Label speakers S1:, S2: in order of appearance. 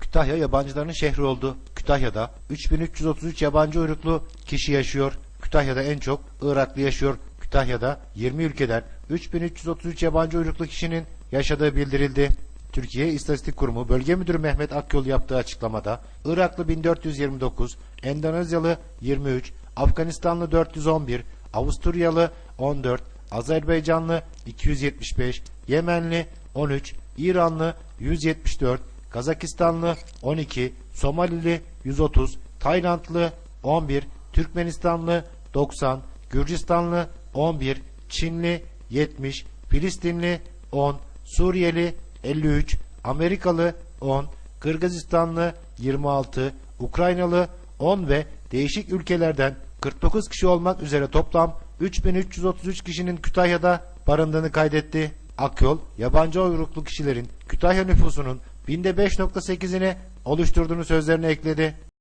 S1: Kütahya yabancıların şehri oldu. Kütahya'da 3333 yabancı uyruklu kişi yaşıyor. Kütahya'da en çok Iraklı yaşıyor. Kütahya'da 20 ülkeden 3333 yabancı uyruklu kişinin yaşadığı bildirildi. Türkiye İstatistik Kurumu Bölge Müdürü Mehmet Akyol yaptığı açıklamada Iraklı 1429, Endonezyalı 23, Afganistanlı 411, Avusturyalı 14, Azerbaycanlı 275, Yemenli 13, İranlı 174, Kazakistanlı 12, Somalili 130, Taylandlı 11, Türkmenistanlı 90, Gürcistanlı 11, Çinli 70, Filistinli 10, Suriyeli 53, Amerikalı 10, Kırgızistanlı 26, Ukraynalı 10 ve değişik ülkelerden 49 kişi olmak üzere toplam 3333 kişinin Kütahya'da barındığını kaydetti. Akyol, yabancı uyruklu kişilerin Kütahya nüfusunun binde 5.8'ini oluşturduğunu sözlerine ekledi.